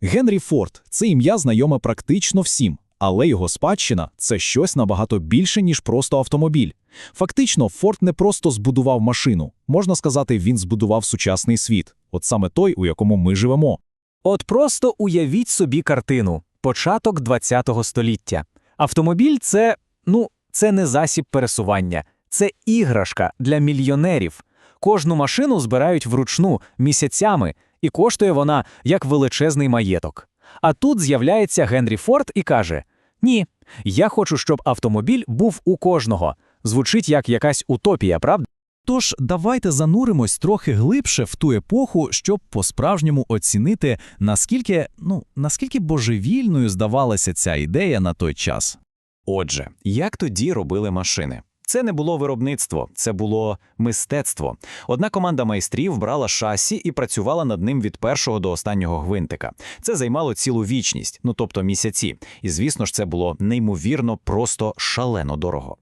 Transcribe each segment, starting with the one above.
Генрі Форд це ім'я знайоме практично всім, але його спадщина це щось набагато більше, ніж просто автомобіль. Фактично, Форд не просто збудував машину, можна сказати, він збудував сучасний світ, от саме той, у якому ми живемо. От просто уявіть собі картину. Початок ХХ століття. Автомобіль це, ну, це не засіб пересування, це іграшка для мільйонерів. Кожну машину збирають вручну місяцями, і коштує вона як величезний маєток. А тут з'являється Генрі Форд і каже: Ні, я хочу, щоб автомобіль був у кожного. Звучить як якась утопія, правда? Тож давайте зануримось трохи глибше в ту епоху, щоб по-справжньому оцінити, наскільки, ну, наскільки божевільною здавалася ця ідея на той час. Отже, як тоді робили машини? Це не було виробництво, це було мистецтво. Одна команда майстрів брала шасі і працювала над ним від першого до останнього гвинтика. Це займало цілу вічність, ну тобто місяці. І звісно ж, це було неймовірно, просто шалено дорого.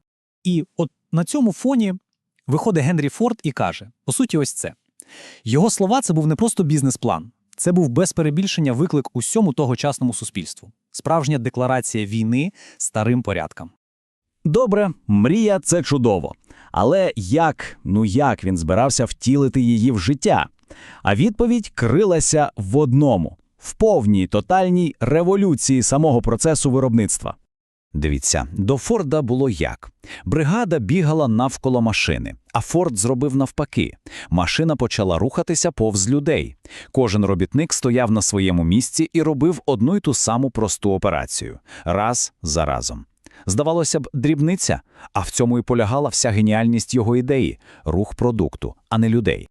І от на цьому фоні виходить Генрі Форд і каже: по суті, ось це. Його слова це був не просто бізнес-план, це був без перебільшення виклик усьому тогочасному суспільству, справжня декларація війни старим порядкам. Добре, мрія це чудово. Але як, ну як він збирався втілити її в життя? А відповідь крилася в одному в повній тотальній революції самого процесу виробництва. Дивіться, до Форда було як. Бригада бігала навколо машини, а Форд зробив навпаки. Машина почала рухатися повз людей. Кожен робітник стояв на своєму місці і робив одну й ту саму просту операцію раз за разом. Здавалося б, дрібниця, а в цьому і полягала вся геніальність його ідеї рух продукту, а не людей.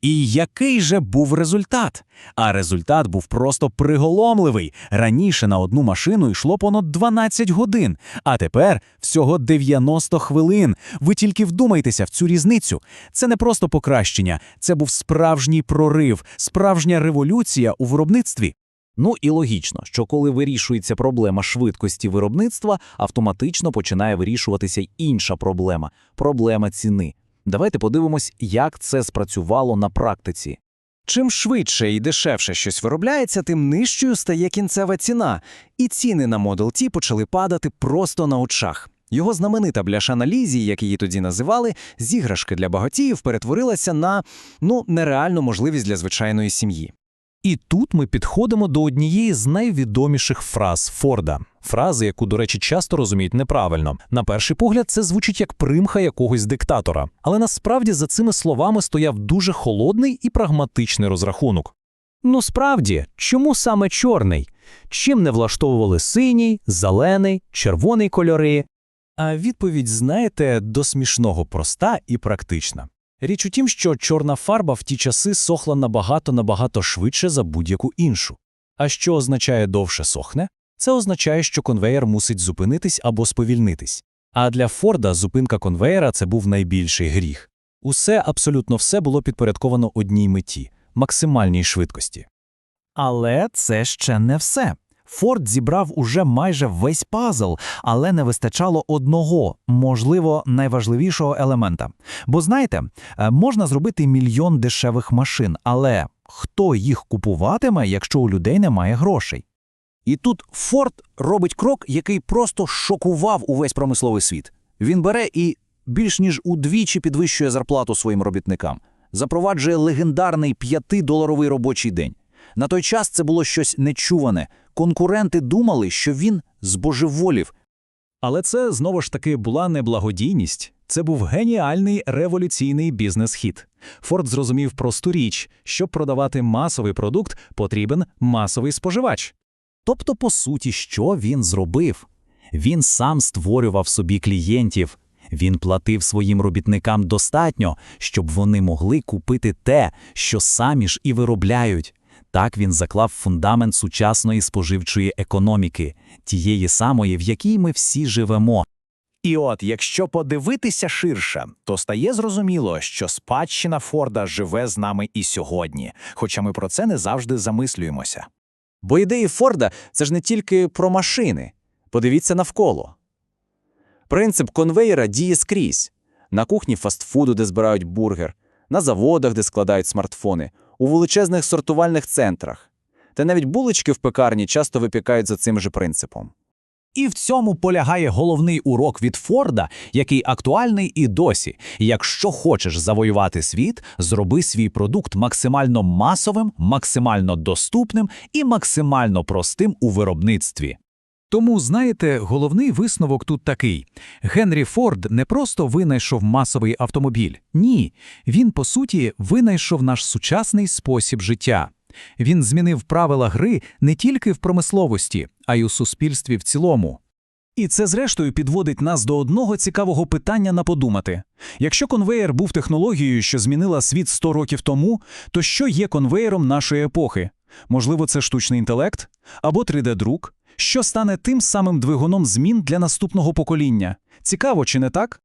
І який же був результат? А результат був просто приголомливий. Раніше на одну машину йшло понад 12 годин, а тепер всього 90 хвилин. Ви тільки вдумайтеся в цю різницю. Це не просто покращення, це був справжній прорив, справжня революція у виробництві. Ну і логічно, що коли вирішується проблема швидкості виробництва, автоматично починає вирішуватися інша проблема проблема ціни. Давайте подивимось, як це спрацювало на практиці. Чим швидше і дешевше щось виробляється, тим нижчою стає кінцева ціна, і ціни на Model T почали падати просто на очах. Його знаменита бляшана Лізі, як її тоді називали, з іграшки для багатіїв перетворилася на ну нереальну можливість для звичайної сім'ї. І тут ми підходимо до однієї з найвідоміших фраз Форда. Фрази, яку, до речі, часто розуміють неправильно. На перший погляд, це звучить як примха якогось диктатора. Але насправді за цими словами стояв дуже холодний і прагматичний розрахунок. Ну справді, чому саме чорний? Чим не влаштовували синій, зелений, червоний кольори? А відповідь, знаєте, до смішного проста і практична. Річ у тім, що чорна фарба в ті часи сохла набагато-набагато швидше за будь-яку іншу. А що означає довше сохне? Це означає, що конвеєр мусить зупинитись або сповільнитись. А для Форда зупинка конвеєра це був найбільший гріх. Усе, абсолютно все було підпорядковано одній меті максимальній швидкості. Але це ще не все. Форд зібрав уже майже весь пазл, але не вистачало одного, можливо, найважливішого елемента. Бо знаєте, е, можна зробити мільйон дешевих машин, але хто їх купуватиме, якщо у людей немає грошей? І тут Форд робить крок, який просто шокував увесь промисловий світ. Він бере і більш ніж удвічі підвищує зарплату своїм робітникам, запроваджує легендарний п'ятидоларовий робочий день. На той час це було щось нечуване. Конкуренти думали, що він збожеволів. Але це знову ж таки була не благодійність. Це був геніальний революційний бізнес-хід. Форд зрозумів просту річ, щоб продавати масовий продукт, потрібен масовий споживач. Тобто, по суті, що він зробив? Він сам створював собі клієнтів. Він платив своїм робітникам достатньо, щоб вони могли купити те, що самі ж і виробляють. Так він заклав фундамент сучасної споживчої економіки, тієї самої, в якій ми всі живемо. І от, якщо подивитися ширше, то стає зрозуміло, що спадщина Форда живе з нами і сьогодні, хоча ми про це не завжди замислюємося. Бо ідеї Форда це ж не тільки про машини. Подивіться навколо. Принцип конвейера діє скрізь: на кухні фастфуду, де збирають бургер, на заводах, де складають смартфони, у величезних сортувальних центрах. Та навіть булочки в пекарні часто випікають за цим же принципом. І в цьому полягає головний урок від Форда, який актуальний і досі. Якщо хочеш завоювати світ, зроби свій продукт максимально масовим, максимально доступним і максимально простим у виробництві. Тому, знаєте, головний висновок тут такий: Генрі Форд не просто винайшов масовий автомобіль. Ні, він, по суті, винайшов наш сучасний спосіб життя. Він змінив правила гри не тільки в промисловості, а й у суспільстві в цілому. І це, зрештою, підводить нас до одного цікавого питання на подумати. Якщо конвеєр був технологією, що змінила світ 100 років тому, то що є конвеєром нашої епохи? Можливо, це штучний інтелект? Або 3D-друк? Що стане тим самим двигуном змін для наступного покоління? Цікаво, чи не так?